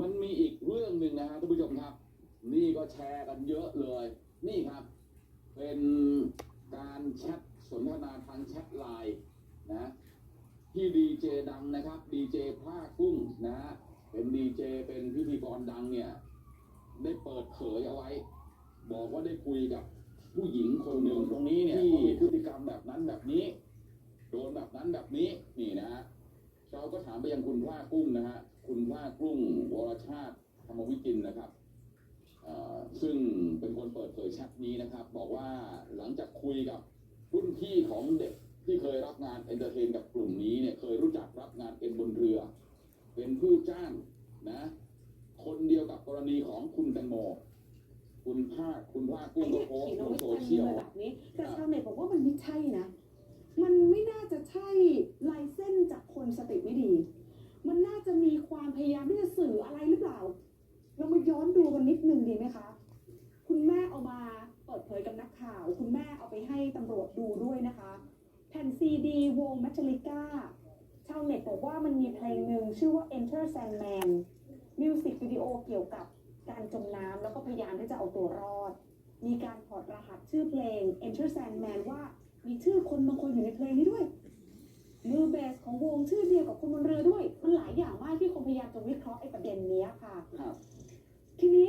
มันมีอีกเรื่องหนึ่งนะฮะท่านผู้ชมครับ นี่ก็แชร์กันเยอะเลย นี่ครับ เป็นการแชทสนทนาทางแชทไลน์นะที่ดีเจดังนะครับดีเจพลากุ้งนะฮะเป็นดีเจเป็นพิธีกรดังเนี่ยได้เปิดเผยเอาไว้ บอกว่าได้คุยกับผู้หญิงคนหนึ่งตรงนี้เนี่ยที่พฤติกรรมแบบนั้นแบบนี้ โดนแบบนั้นแบบนี้ ก็ถามไปยังคุณพลากุ้งนะฮะคุณพลากุ้งวรชาติธรรมวิจินนะครับซึ่งเป็นคนเปิดเผยแชทนี้นะครับ บอกว่าหลังจากคุยกับรุ่นพี่ของเด็กที่เคยรับงานเอนเตอร์เทนกับกลุ่มนี้เนี่ยเคยรู้จักรับงานเอ็นบนเรือ เป็นผู้จ้างนะคนเดียวกับกรณีของคุณแตงโมคุณภาคคุณภาคกุ้งก็โพสต์ลงโซเชียลแบบนี้แต่ชาวเน็ตบอกว่ามันไม่ใช่นะ มันไม่น่าจะใช่ลายเส้นจากคนสติ ไม่ดี มันน่าจะมีความพยายามที่จะสื่ออะไรหรือเปล่า เรามาย้อนดูกันนิดนึงดีไหมคะ คุณแม่เอามาเปิดเผยกับนักข่าว คุณแม่เอาไปให้ตำรวจดูด้วยนะคะ แผ่นซีดี วงมัชลิก้า ชาวเน็ตบอกว่ามันมีเพลงหนึ่งชื่อว่า Enter Sandman มิวสิกวิดีโอเกี่ยวกับการจมน้ำแล้วก็พยายามที่จะเอาตัวรอด มีการถอดรหัสชื่อเพลง Enter Sandman ว่ามีชื่อคนบางคนอยู่ในเพลงนี้ด้วย มือเบสของวงชื่อเดียวกับคนบนเรือด้วย มันหลายอย่างมากที่คนพยายามจะวิเคราะห์ไอ้ประเด็นนี้ค่ะ ครับ ทีนี้